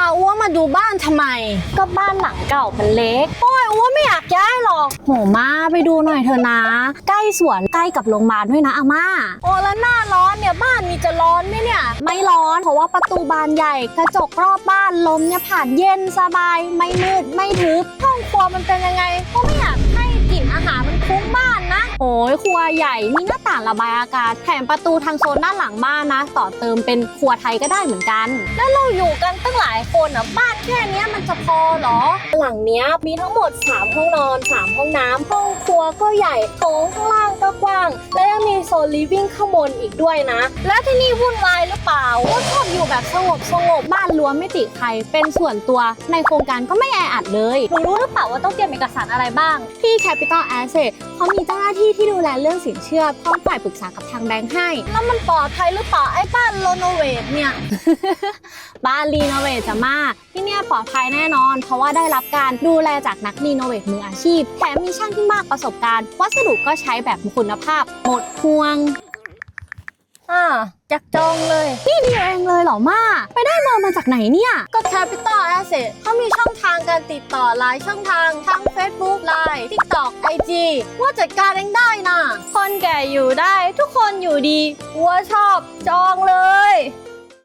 าอ้วมาดูบ้านทำไม ก็บ้านหลังเก่ามันเล็ก โอ้ยอ้วไม่อยากย้ายหรอก โหมาไปดูหน่อยเถอะนะ ใกล้สวนใกล้กับโรงพยาบาลด้วยนะอาม่า โอ้แล้วหน้าร้อนเนี่ยบ้านมีจะร้อนไหมเนี่ย ไม่ร้อนเพราะว่าประตูบานใหญ่กระจกรอบบ้านลมเนี่ยผ่านเย็นสบาย ไม่มืดไม่ทึบห้องครัวมันเป็นยังไงก็ไม่อยากให้ โอ้ยครัวใหญ่มีหน้าต่างระบายอากาศแถมประตูทางโซนด้านหลังบ้านนะ ต่อเติมเป็นครัวไทยก็ได้เหมือนกัน แล้วเราอยู่กันตั้งหลายคนอะบ้านแค่นี้มันจะพอเหรอ หลังเนี้ยมีทั้งหมด 3 ห้องนอน 3 ห้องน้ำห้องครัวก็ใหญ่โถงข้างล่างก็กว้างและ ซนลิฟวิ่งข้างบนอีกด้วยนะ แล้วที่นี่วุ่นวายหรือเปล่าว่าชอบอยู่แบบสงบสงบบ้านรั้วไม่ติดใคร เป็นส่วนตัวในโครงการก็ไม่แออัดเลยหนูรู้หรือเปล่าว่าต้องเตรียมเอกสารอะไรบ้าง ที่ Capital Asset เขามีเจ้าหน้าที่ที่ดูแลเรื่องสินเชื่อพร้อมฝ่ายปรึกษากับทางแบงค์ให้ แล้วมันปลอดภัยหรือเปล่าไอ้บ้านโรโนเวทเนี่ย บ้านรีโนเวทจะมาก ที่เนี่ยปลอดภัยแน่นอน เพราะว่าได้รับการดูแลจากนักรีโนเวทมืออาชีพ แถมมีช่างที่มากประสบการณ์ วัสดุก็ใช้แบบคุณภาพ หมดห่วงอ่าจักจองเลย นี่ดีเองเลยเหรอมา ไปได้เบอร์มาจากไหนเนี่ย ก็ Capital Asset เขามีช่องทางการติดต่อหลายช่องทาง ทั้ง Facebook Line TikTok IG ว่าจัดการเองได้นะคนแก่อยู่ได้ ทุกคนอยู่ดีวัวชอบจองเลย